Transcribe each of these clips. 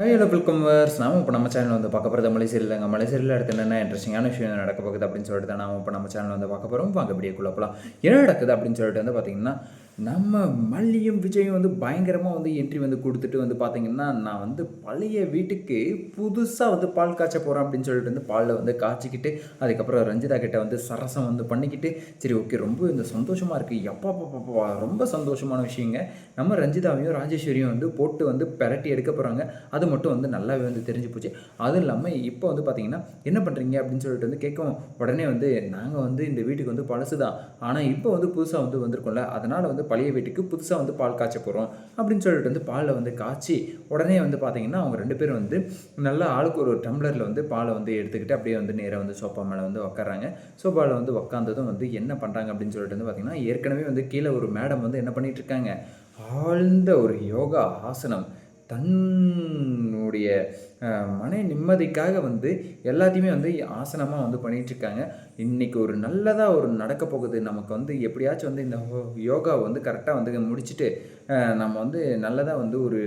Hello welcome verse நாம இப்போ நம்ம சேனல் வந்து பார்க்க போகிறது மலை சரியில்லைங்க மலை சரியில் அடுத்து என்னென்ன இன்ட்ரெஸ்டிங்கான விஷயம் நடக்க போகுது அப்படின்னு சொல்லிட்டு தான் நாம இப்போ நம்ம சேனல் வந்து பார்க்க போகிறோம் வாங்க அப்படியே போகலாம் என்ன நடக்குது அப்படின்னு சொல்லிட்டு வந்து பார்த்தீங்கன்னா நம்ம மல்லியும் விஜயும் வந்து பயங்கரமாக வந்து என்ட்ரி வந்து கொடுத்துட்டு வந்து பார்த்தீங்கன்னா நான் வந்து பழைய வீட்டுக்கு புதுசாக வந்து பால் காய்ச்ச போகிறேன் அப்படின்னு சொல்லிட்டு வந்து பாலில் வந்து காய்ச்சிக்கிட்டு அதுக்கப்புறம் ரஞ்சிதா கிட்ட வந்து சரசம் வந்து பண்ணிக்கிட்டு சரி ஓகே ரொம்ப இந்த சந்தோஷமாக இருக்குது எப்பா பாப்பா ரொம்ப சந்தோஷமான விஷயங்க. நம்ம ரஞ்சிதாவையும் ராஜேஸ்வரியும் வந்து போட்டு வந்து பெரட்டி எடுக்க போகிறாங்க அது மட்டும் வந்து நல்லாவே வந்து தெரிஞ்சு போச்சு. அதுவும் இல்லாமல் இப்போ வந்து பார்த்தீங்கன்னா என்ன பண்ணுறீங்க அப்படின்னு சொல்லிட்டு வந்து கேட்கவும் உடனே வந்து நாங்கள் வந்து இந்த வீட்டுக்கு வந்து பழசு தான் ஆனால் இப்போ வந்து புதுசாக வந்து வந்திருக்கோம்ல அதனால் வந்து பழைய வீட்டுக்கு புதுசாக வந்து பால் காய்ச்ச போகிறோம் அப்படின்னு சொல்லிட்டு வந்து பாலில் வந்து காய்ச்சி உடனே வந்து பார்த்தீங்கன்னா அவங்க ரெண்டு பேரும் வந்து நல்லா ஆளுக்கு ஒரு டம்ளரில் வந்து பாலை வந்து எடுத்துக்கிட்டு அப்படியே வந்து நேராக வந்து சோஃபா மேலே வந்து உட்காராங்க சோஃபாவில் வந்து உட்காந்ததும் வந்து என்ன பண்ணுறாங்க அப்படின்னு சொல்லிட்டு வந்து பார்த்தீங்கன்னா ஏற்கனவே வந்து கீழே ஒரு மேடம் வந்து என்ன பண்ணிகிட்ருக்காங்க ஆழ்ந்த ஒரு யோகா ஆசனம். தன்னுடைய மன நிம்மதிக்காக வந்து எல்லாத்தையுமே வந்து ஆசனமாக வந்து பண்ணிகிட்ருக்காங்க இன்றைக்கி ஒரு நல்லதாக ஒரு நடக்க போகுது. நமக்கு வந்து எப்படியாச்சும் வந்து இந்த யோகாவை வந்து கரெக்டாக வந்து முடிச்சுட்டு நம்ம வந்து நல்லதாக வந்து ஒரு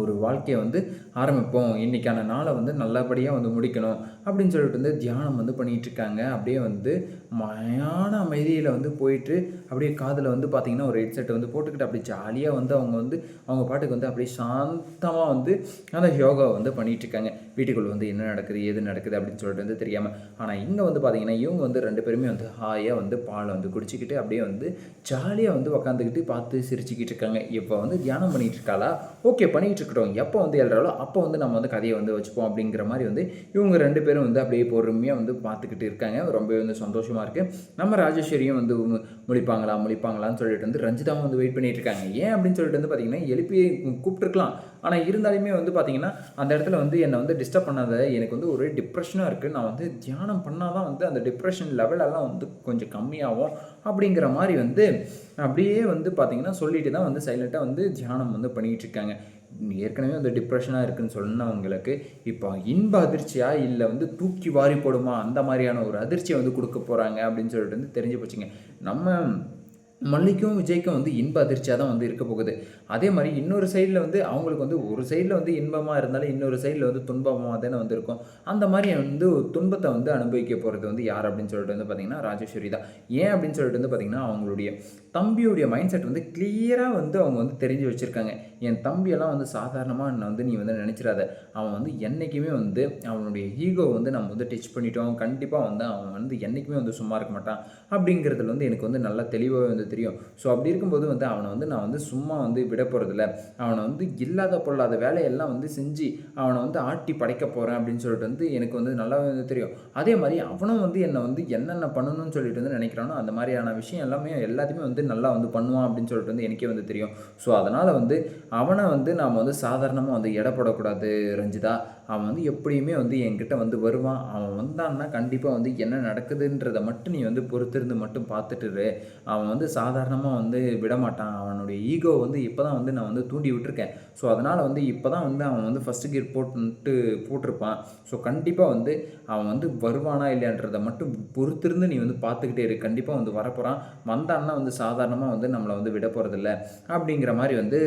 ஒரு வாழ்க்கையை வந்து ஆரம்பிப்போம். இன்றைக்கான நாளை வந்து நல்லபடியாக வந்து முடிக்கணும். அப்படின்னு சொல்லிட்டு வந்து தியானம் வந்து பண்ணிகிட்ருக்காங்க. இருக்காங்க அப்படியே வந்து மயான அமைதியில் வந்து போயிட்டு அப்படியே காதில் வந்து பார்த்திங்கன்னா ஒரு ஹெட்செட் வந்து போட்டுக்கிட்டு அப்படியே ஜாலியாக வந்து அவங்க வந்து அவங்க பாட்டுக்கு வந்து அப்படியே சாந்தமாக வந்து அந்த யோகாவை வந்து பண்ணிகிட்ருக்காங்க. இருக்காங்க வந்து என்ன நடக்குது எது நடக்குது அப்படின்னு சொல்லிட்டு வந்து தெரியாமல் ஆனால் இங்கே வந்து பார்த்திங்கன்னா இவங்க வந்து ரெண்டு பேருமே வந்து ஹாயாக வந்து பாலை வந்து குடிச்சிக்கிட்டு அப்படியே வந்து ஜாலியாக வந்து உக்காந்துக்கிட்டு பார்த்து சிரிச்சுக்கிட்டு இருக்காங்க இப்போ வந்து தியானம் பண்ணிகிட்டு இருக்காளா ஓகே பண்ணிகிட்டு இருக்கட்டும் எப்போ வந்து எழுறாலோ அப்போ வந்து நம்ம வந்து கதையை வந்து வச்சுப்போம் அப்படிங்கிற மாதிரி வந்து இவங்க ரெண்டு பேரும் வந்து அப்படியே பொறுமையாக வந்து பார்த்துக்கிட்டு இருக்காங்க. ரொம்பவே வந்து சந்தோஷமாக இருக்குது நம்ம ராஜேஸ்வரியும் வந்து முழிப்பாங்களா முழிப்பாங்களான்னு சொல்லிட்டு வந்து ரஞ்சிதாவும் வந்து வெயிட் பண்ணிட்டு இருக்காங்க. ஏன் அப்படின்னு சொல்லிட்டு வந்து பார்த்தீங்கன்னா எழுப்பி கூப்பிட்டுருக்கலாம். ஆனால் இருந்தாலுமே வந்து பார்த்தீங்கன்னா அந்த இடத்துல வந்து என்னை வந்து டிஸ்டர்ப் பண்ணாத எனக்கு வந்து ஒரே டிப்ரெஷனாக இருக்குது நான் வந்து தியானம் பண்ணால் தான் வந்து அந்த டிப்ரெஷன் லெவலெல்லாம் வந்து கொஞ்சம் கம்மியாகும் அப்படிங்கிற மாதிரி வந்து அப்படியே வந்து பார்த்தீங்கன்னா சொல்லிட்டு தான் வந்து சைலண்ட்டாக வந்து தியானம் வந்து பண்ணிகிட்டு இருக்காங்க. ஏற்கனவே வந்து டிப்ரெஷனாக இருக்குன்னு சொன்னவங்களுக்கு இப்போ இன்ப அதிர்ச்சியா இல்லை வந்து தூக்கி வாரி போடுமா? அந்த மாதிரியான ஒரு அதிர்ச்சியை வந்து கொடுக்க போகிறாங்க அப்படின்னு சொல்லிட்டு வந்து தெரிஞ்சு போச்சுங்க. நம்ம மல்லிக்கும் விஜய்க்கும் வந்து இன்ப அதிர்ச்சியாக தான் வந்து இருக்க போகுது. அதே மாதிரி இன்னொரு சைடில் வந்து அவங்களுக்கு வந்து ஒரு சைடில் வந்து இன்பமாக இருந்தாலும் இன்னொரு சைடில் வந்து துன்பமாக தானே வந்து இருக்கும். அந்த மாதிரி வந்து துன்பத்தை வந்து அனுபவிக்க போகிறது வந்து யார் அப்படின்னு சொல்லிட்டு வந்து பார்த்திங்கன்னா ராஜேஸ்வரி தான். ஏன் அப்படின்னு சொல்லிட்டு வந்து பார்த்திங்கன்னா அவங்களுடைய தம்பியுடைய மைண்ட் செட் வந்து கிளியராக வந்து அவங்க வந்து தெரிஞ்சு வச்சுருக்காங்க. என் தம்பியெல்லாம் வந்து சாதாரணமாக என்னை வந்து நீ வந்து நினச்சிடாத. அவன் வந்து என்றைக்குமே வந்து அவனுடைய ஈகோ வந்து நம்ம வந்து டச் பண்ணிட்டோம். கண்டிப்பாக வந்து அவன் வந்து என்றைக்குமே வந்து சும்மா இருக்க மாட்டான் அப்படிங்கிறதுல வந்து எனக்கு வந்து நல்லா தெளிவாகவே வந்து தெரியும். ஸோ அப்படி இருக்கும்போது வந்து அவனை வந்து நான் வந்து சும்மா வந்து விட போகிறதில்ல அவனை வந்து இல்லாத பொல்லாத வேலையெல்லாம் வந்து செஞ்சு அவனை வந்து ஆட்டி படைக்க போகிறேன் அப்படின்னு சொல்லிட்டு வந்து எனக்கு வந்து நல்லாவே வந்து தெரியும். அதே மாதிரி அவனும் வந்து என்னை வந்து என்னென்ன பண்ணணும்னு சொல்லிட்டு வந்து நினைக்கிறானோ அந்த மாதிரியான விஷயம் எல்லாமே எல்லாத்தையுமே வந்து நல்லா வந்து பண்ணுவான் அப்படின்னு சொல்லிட்டு வந்து எனக்கே வந்து தெரியும். ஸோ அதனால் வந்து அவனை வந்து நாம் வந்து சாதாரணமாக வந்து எடை போடக்கூடாது ரஞ்சிதா. அவன் வந்து எப்படியுமே வந்து என்கிட்ட வந்து வருவான். அவன் வந்தான்னா கண்டிப்பாக வந்து என்ன நடக்குதுன்றதை மட்டும் நீ வந்து பொறுத்திருந்து மட்டும் பார்த்துட்டுரு அவன் வந்து சாதாரணமாக வந்து விடமாட்டான். அவனுடைய ஈகோ வந்து இப்போ தான் வந்து நான் வந்து தூண்டி விட்டுருக்கேன். ஸோ அதனால் வந்து இப்போ தான் வந்து அவன் வந்து ஃபஸ்ட்டு கியர் போட்டுன்ட்டு போட்டிருப்பான். ஸோ கண்டிப்பாக வந்து அவன் வந்து வருவானா இல்லையான்றதை மட்டும் பொறுத்திருந்து நீ வந்து பார்த்துக்கிட்டே இரு. கண்டிப்பாக வந்து வரப்போகிறான் வந்தான்னா வந்து சாதாரணமாக வந்து நம்மளை வந்து விட போகிறதில்ல அப்படிங்கிற மாதிரி வந்து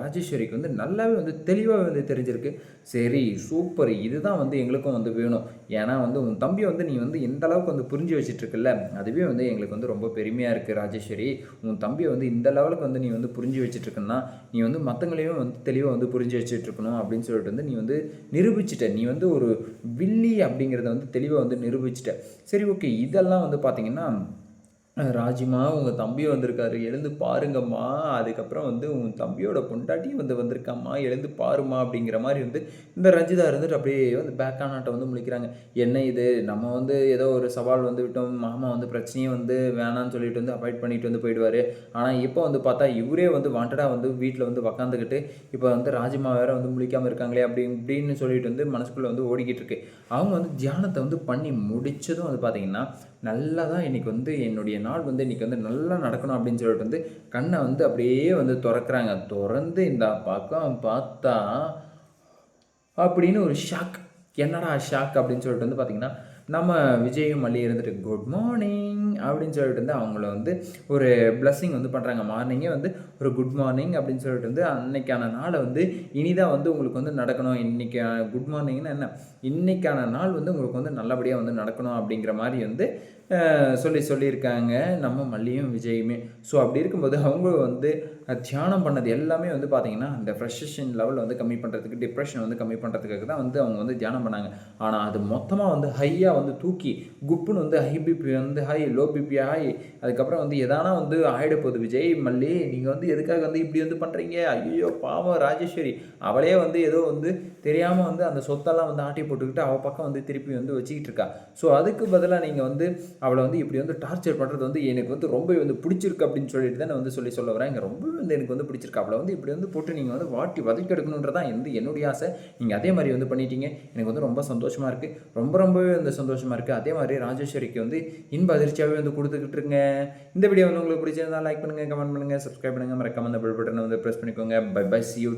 ராஜேஸ்வரிக்கு வந்து நல்லாவே வந்து தெளிவாக வந்து தெரிஞ்சிருக்கு. சரி ஸோ சூப்பர். இதுதான் வந்து எங்களுக்கும் வந்து வேணும். ஏன்னா வந்து உன் தம்பி வந்து நீ வந்து எந்த அளவுக்கு வந்து புரிஞ்சு வச்சுட்ருக்குல்ல அதுவே வந்து எங்களுக்கு வந்து ரொம்ப பெருமையாக இருக்குது ராஜேஸ்வரி. உன் தம்பியை வந்து இந்த லெவலுக்கு வந்து நீ வந்து புரிஞ்சு வச்சுட்ருக்குன்னா நீ வந்து மற்றவங்களையும் வந்து தெளிவாக வந்து புரிஞ்சு வச்சுட்ருக்கணும் அப்படின்னு சொல்லிட்டு வந்து நீ வந்து நிரூபிச்சிட்ட. நீ வந்து ஒரு வில்லி அப்படிங்கிறத வந்து தெளிவாக வந்து நிரூபிச்சிட்ட. சரி ஓகே. இதெல்லாம் வந்து பார்த்தீங்கன்னா ராஜிமா உங்கள் தம்பி வந்திருக்காரு. எழுந்து பாருங்கம்மா. அதுக்கப்புறம் வந்து உன் தம்பியோட பொண்டாட்டியும் வந்து வந்திருக்காம்மா. எழுந்து பாருமா அப்படிங்கிற மாதிரி வந்து இந்த ரஞ்சிதா இருந்துட்டு அப்படியே வந்து பேக்கானாட்டை வந்து முழிக்கிறாங்க. என்ன இது? நம்ம வந்து ஏதோ ஒரு சவால் வந்து விட்டோம். மாமா வந்து பிரச்சனையே வந்து வேணான்னு சொல்லிட்டு வந்து அவாய்ட் பண்ணிட்டு வந்து போயிடுவார். ஆனால் இப்போ வந்து பார்த்தா இவரே வந்து வாண்டடாக வந்து வீட்டில் வந்து உக்காந்துக்கிட்டு இப்போ வந்து ராஜிமா வேற வந்து முழிக்காமல் இருக்காங்களே அப்படி இப்படின்னு சொல்லிட்டு வந்து மனசுக்குள்ளே வந்து ஓடிக்கிட்டு இருக்கு. அவங்க வந்து தியானத்தை வந்து பண்ணி முடிச்சதும் வந்து பார்த்திங்கன்னா நல்லா தான் இன்றைக்கி வந்து என்னுடைய நாள் வந்து இன்றைக்கி வந்து நல்லா நடக்கணும் அப்படின்னு சொல்லிட்டு வந்து கண்ணை வந்து அப்படியே வந்து திறக்கிறாங்க. திறந்து இந்த பக்கம் பார்த்தா அப்படின்னு ஒரு ஷாக் என்னடா ஷாக் அப்படின்னு சொல்லிட்டு வந்து பார்த்திங்கன்னா நம்ம விஜயும் மல்லி இருந்துட்டு குட் மார்னிங் அப்படின்னு சொல்லிட்டு வந்து அவங்கள வந்து ஒரு பிளஸ்ஸிங் வந்து பண்ணுறாங்க மார்னிங்கே வந்து ஒரு குட் மார்னிங் அப்படின்னு சொல்லிட்டு வந்து அன்னைக்கான நாளை வந்து இனிதான் வந்து உங்களுக்கு வந்து நடக்கணும். இன்னைக்கு குட் மார்னிங்னா என்ன? இன்னைக்கான நாள் வந்து உங்களுக்கு வந்து நல்லபடியாக வந்து நடக்கணும் அப்படிங்கிற மாதிரி வந்து சொல்லி சொல்லியிருக்காங்க. நம்ம மல்லியும் விஜயுமே. ஸோ அப்படி இருக்கும்போது அவங்க வந்து தியானம் பண்ணது எல்லாமே வந்து பார்த்தீங்கன்னா அந்த ஃப்ரெஷன் லெவலில் வந்து கம்மி பண்ணுறதுக்கு டிப்ரெஷன் வந்து கம்மி பண்ணுறதுக்காக தான் வந்து அவங்க வந்து தியானம் பண்ணாங்க. ஆனால் அது மொத்தமாக வந்து ஹையாக வந்து தூக்கி குப்புன்னு வந்து ஹை பிபி வந்து ஹை லோ பிபி ஹை அதுக்கப்புறம் வந்து எதானா வந்து ஆயிட போகுது விஜய் மல்லி நீங்கள் வந்து எதுக்காக வந்து இப்படி வந்து பண்ணுறீங்க ஐயோ பாவம் ராஜேஸ்வரி. அவளே வந்து ஏதோ வந்து தெரியாமல் வந்து அந்த சொத்தெல்லாம் வந்து ஆட்டி போட்டுக்கிட்டு அவள் பக்கம் வந்து திருப்பி வந்து வச்சுக்கிட்டு இருக்கா. ஸோ அதுக்கு பதிலாக நீங்கள் வந்து அவளை வந்து இப்படி வந்து டார்ச்சர் பண்ணுறது வந்து எனக்கு வந்து ரொம்ப வந்து பிடிச்சிருக்கு அப்படின்னு சொல்லிட்டு தான் நான் வந்து சொல்லி சொல்ல வரேன். இங்கே ரொம்பவே வந்து எனக்கு வந்து பிடிச்சிருக்கு. அவளை வந்து இப்படி வந்து போட்டு நீங்கள் வந்து வாட்டி வதக்கி எடுக்கணுன்றதான் வந்து என்னுடைய ஆசை. நீங்கள் அதே மாதிரி வந்து பண்ணிட்டீங்க. எனக்கு வந்து ரொம்ப சந்தோஷமாக இருக்குது ரொம்ப ரொம்பவே வந்து சந்தோஷமாக இருக்குது அதே மாதிரி ராஜேஸ்வரிக்கு வந்து இன்ப அதிர்ச்சியாகவே வந்து கொடுத்துக்கிட்டு இருங்க இந்த வீடியோ வந்து உங்களுக்கு பிடிச்சிருந்தா லைக் பண்ணுங்கள் கமெண்ட் பண்ணுங்கள் சப்ஸ்கிரைப் பண்ணுங்கள் மறக்காம அந்த பெல் பட்டனை வந்து ப்ரெஸ் பண்ணிக்கோங்க. By by C you